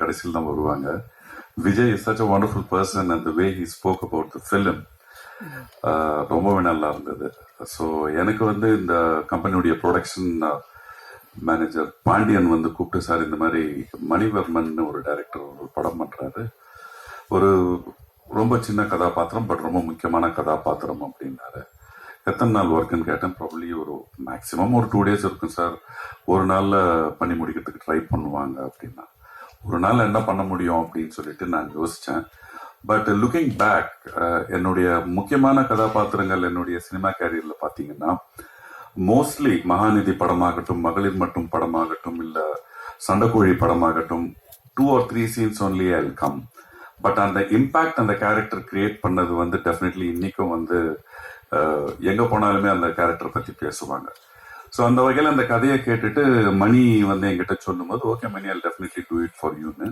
கடைசியில் தான் வருவாங்க. Vijay is such a wonderful person அந்த way he spoke about the film ரொம்பவே நல்லா இருந்தது. ஸோ எனக்கு வந்து இந்த கம்பெனியுடைய ப்ரொடக்ஷன் மேனேஜர் பாண்டியன் வந்து கூப்பிட்டு சார் இந்த மாதிரி மணிவர்மன் ஒரு டைரக்டர் ஒரு படம் பண்ணுறாரு ஒரு ரொம்ப சின்ன கதாபாத்திரம் பட் ரொம்ப முக்கியமான கதாபாத்திரம் அப்படின்னாரு. எத்தனை நாள் ஒர்க்குன்னு கேட்டேன். ப்ராப்ளி ஒரு மேக்ஸிமம் ஒரு டூ டேஸ் இருக்கும் சார் ஒரு நாளில் பண்ணி முடிக்கிறதுக்கு ட்ரை பண்ணுவாங்க அப்படின்னா. ஒரு நாள் என்ன பண்ண முடியும் அப்படின்னு சொல்லிட்டு நான் யோசித்தேன் பட் லுக்கிங் பேக் என்னுடைய முக்கியமான கதாபாத்திரங்கள் என்னுடைய சினிமா கேரியரில் பார்த்தீங்கன்னா மோஸ்ட்லி மகாநிதி படமாகட்டும் மகளிர் மட்டும் படமாகட்டும் இல்லை Sandakozhi படமாகட்டும் two or three scenes only I come but அந்த இம்பாக்ட் அந்த கேரக்டர் கிரியேட் பண்ணது வந்து டெஃபினெட்லி இன்னைக்கும் வந்து எங்க போனாலுமே அந்த கேரக்டர் பத்தி பேசுவாங்க. ஸோ அந்த வகையில் அந்த கதையை கேட்டுட்டு மணி வந்து என்கிட்ட சொல்லும்போது okay Mani I definitely do it for யூன்னு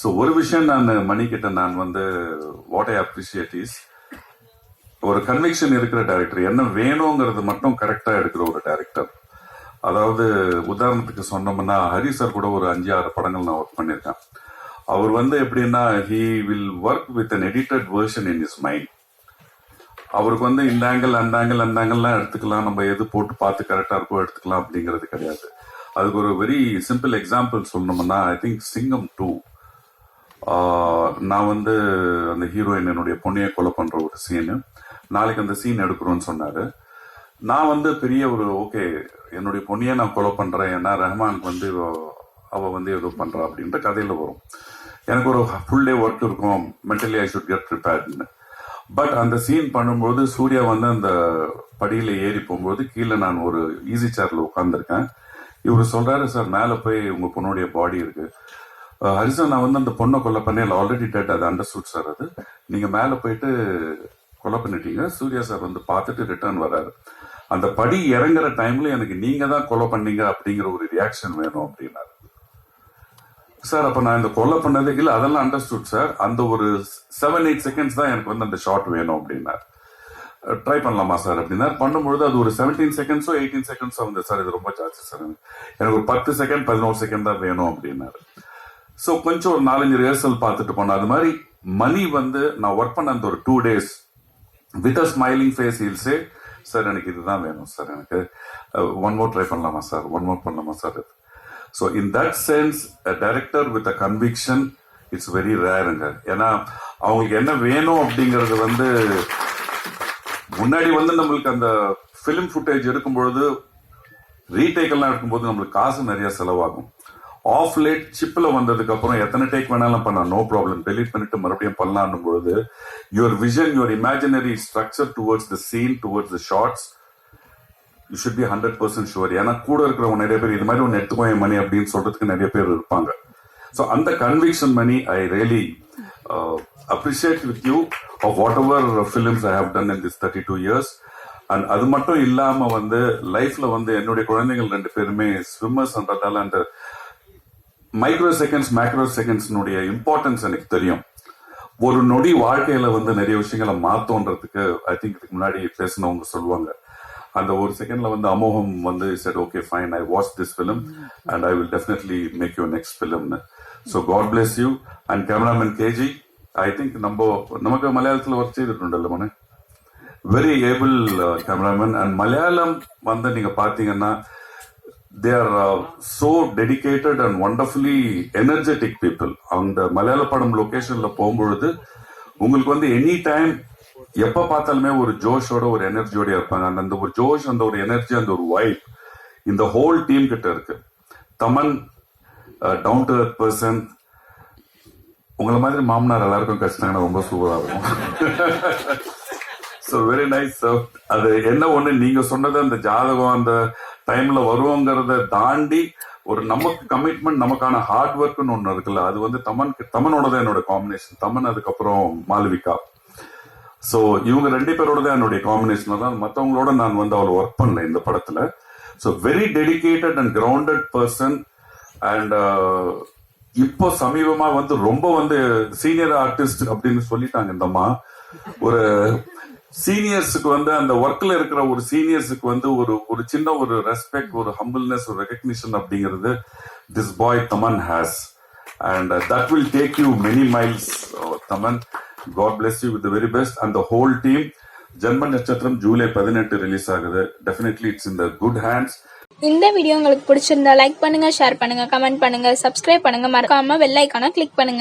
ஸோ ஒரு விஷயம் நான் மணி கிட்ட நான் வந்து வாட் ஐ அப்ரிஷியேட் இஸ் ஒரு கன்விக்ஷன் இருக்கிற டைரக்டர் என்ன வேணுங்கிறது மட்டும் கரெக்டாக எடுக்கிற ஒரு டைரக்டர் அதாவது உதாரணத்துக்கு சொன்னோம்னா ஹரி சார் கூட ஒரு அஞ்சு ஆறு படங்கள் நான் ஒர்க் பண்ணியிருக்கேன். அவர் வந்து எப்படின்னா he will work with an edited version in is mind அவருக்கு வந்து இந்த ஆங்கிள் அந்த ஆங்கிள் அந்த ஆங்கிள்லாம் எடுத்துக்கலாம். நம்ம எது போட்டு பார்த்து கரெக்டா இருக்கோ எடுத்துக்கலாம் அப்படிங்கிறது கிடையாது. அதுக்கு ஒரு வெரி சிம்பிள் எக்ஸாம்பிள் சொல்லணும்னா ஐ திங்க் சிங்கம் டூ நான் வந்து அந்த ஹீரோயின் என்னுடைய பொண்ணையை கொலை பண்ற ஒரு சீனு நாளைக்கு அந்த சீன் எடுக்கிறோம்னு சொன்னாரு. நான் வந்து பெரிய ஒரு ஓகே என்னுடைய பொண்ணையை நான் கொலை பண்றேன். ஏன்னா ரஹ்மானுக்கு வந்து அவள் அவ வந்து ஏதோ பண்றா அப்படின்ற கதையில வரும். எனக்கு ஒரு ஃபுல் டே ஒர்க் இருக்கும். மென்டலி ஐ ஷுட் கெட் ப்ரிப்பேர்ட்னு பட் அந்த சீன் பண்ணும்போது சூர்யா வந்து அந்த படியில ஏறி போகும்போது கீழே நான் ஒரு ஈஸி சேர்ல உட்காந்துருக்கேன் இவர் சொல்றாரு சார் மேல போய் உங்க பொண்ணுடைய பாடி இருக்கு. ஹரிசன் நான் வந்து அந்த பொண்ணை கொலை பண்ணேன் ஆல்ரெடி டெட் அது அண்டர்ஸ்டுட் சார் அது. நீங்க மேல போயிட்டு கொலை பண்ணிட்டீங்க. சூர்யா சார் வந்து பார்த்துட்டு ரிட்டர்ன் வராரு அந்த படி இறங்குற டைம்ல எனக்கு நீங்க தான் கொலை பண்ணீங்க அப்படிங்கிற ஒரு ரியாக்ஷன் வேணும் அப்படின்னா சார் அப்ப நான் இந்த கொலை பண்ணது இல்ல அதெல்லாம் அண்டர்ஸ்டுட் சார். அந்த ஒரு செவன் எயிட் செகண்ட்ஸ் தான் எனக்கு வந்து அந்த ஷாட் வேணும் அப்படின்னார். ட்ரை பண்ணலாமா சார் அப்படின்னா பண்ணும்பொழுது அது ஒரு செவன்டீன் செகண்ட்ஸோ எயிட்டீன் செகண்ட்ஸோ வந்து சார் இது ரொம்ப ஜாஸ்தி சார். எனக்கு ஒரு பத்து செகண்ட் பதினோரு செகண்ட் தான் வேணும் அப்படின்னாரு. ஸோ கொஞ்சம் ஒரு நாலஞ்சு ரிஹர்சல் பார்த்துட்டு போனோம் அது மாதிரி மணி வந்து நான் ஒர்க் பண்ண அந்த ஒரு two days with a smiling face ஹீல்ஸே sir எனக்கு இதுதான் வேணும் சார் எனக்கு ஒன் மோர் ட்ரை பண்ணலாமா சார்? ஒன் மோர் பண்ணலாமா sir? So in that sense director with a conviction it's very ரேருங்க ஏன்னா அவங்களுக்கு என்ன வேணும் அப்படிங்கிறது வந்து முன்னாடி வந்து நம்மளுக்கு அந்த ஃபிலிம் ஃபுட்டேஜ் எடுக்கும் பொழுது ரீடேக் எல்லாம் எடுக்கும்போது நம்மளுக்கு காசு நிறைய செலவாகும். ஆஃப் லேட் சிப்பில் வந்ததுக்கு அப்புறம் எத்தனை டேக் வேணாலும் பண்ணலாம் நோ ப்ராப்ளம் டெலிட் பண்ணிட்டு மறுபடியும் பண்ணலாம்னு பொழுது your vision your imaginary structure towards the scene towards the shots you should be hundred percent sure ஏன்னா கூட இருக்கிறவங்க நிறைய பேர் இது மாதிரி ஒன்று எடுத்துக்கோ என் மணி அப்படின்னு சொல்றதுக்கு நிறைய பேர் இருப்பாங்க. ஸோ அந்த conviction Mani I really appreciate with you of whatever films I have done in this thirty two years and அது மட்டும் இல்லாம வந்து லைஃப்ல வந்து என்னுடைய குழந்தைகள் ரெண்டு பேருமே ஸ்விம்மர்ஸ்ன்றதால அந்த மைக்ரோ செகண்ட்ஸ் மேக்ரோ செகண்ட்ஸ்னுடைய இம்பார்ட்டன்ஸ் எனக்கு தெரியும். ஒரு நொடி வாழ்க்கையில வந்து நிறைய விஷயங்களை மாத்தோன்றதுக்கு ஐ திங்க் இதுக்கு முன்னாடி பேசினவங்க சொல்லுவாங்க. அந்த ஒரு செகண்ட்ல வந்து அமோகம் வந்து சரி okay fine I watch this film and I will definitely make you next ஃபிலிம்னு so God bless you and cameraman KG I think நம்ம நமக்கு மலையாளத்தில் work செய்திருக்கோம்ல Manu? Very able cameraman and Malayalam வந்து நீங்கள் பார்த்தீங்கன்னா they are so dedicated and wonderfully energetic people அந்த மலையாள படம் லொக்கேஷனில் போகும்பொழுது உங்களுக்கு வந்து எனி டைம் எப்ப பார்த்தாலுமே ஒரு ஜோஷோட ஒரு எனர்ஜியோட இருப்பாங்க. அந்த அந்த ஒரு ஜோஷ் அந்த ஒரு எனர்ஜி அந்த ஒரு வைப் இந்த ஹோல் டீம் கிட்ட இருக்கு. தமன் டவுன் டு பர்சன் உங்களை மாதிரி மாமனார் எல்லாருக்கும் கஷ்டங்கன்னா ரொம்ப சூப்பரா இருக்கும். ஸோ வெரி நைஸ் அது என்ன ஒண்ணு நீங்க சொன்னது அந்த ஜாதகம் அந்த டைம்ல வருவோங்கிறத தாண்டி ஒரு நமக்கு கமிட்மெண்ட் நமக்கான ஹார்ட் ஒர்க்னு ஒன்று இருக்குல்ல அது வந்து தமன் தமனோட தான் என்னோட காம்பினேஷன் தமன் அதுக்கப்புறம் மாலவிகா ஸோ இவங்க ரெண்டு பேரோட தான் என்னுடைய காம்பினேஷன் தான் மற்றவங்களோட நான் வந்து அவளை ஒர்க் பண்ணல இந்த படத்துல. So very dedicated and grounded person and இப்போ சமீபமா வந்து ரொம்ப வந்து சீனியர் ஆர்டிஸ்ட் அப்படின்னு சொல்லிட்டாங்க இந்த அம்மா. ஒரு சீனியர்ஸுக்கு வந்து அந்த ஒர்க்ல இருக்கிற ஒரு சீனியர்ஸுக்கு வந்து ஒரு ஒரு சின்ன ஒரு ரெஸ்பெக்ட் ஒரு ஹம்பிள்னஸ் ஒரு ரெகக்னிஷன் அப்படிங்கிறது this boy Thaman has and that will take you many miles Thaman God bless you with very best and the whole team Jenma Natchathiram July பதினெட்டு ரிலீஸ் ஆகுது. Definitely it's in the good hands இந்த video உங்களுக்கு பிடிச்சிருந்தா like பண்ணுங்க share பண்ணுங்க comment பண்ணுங்க subscribe பண்ணுங்க. மறக்காம வெள்ளைக்கான கிளிக் பண்ணுங்க.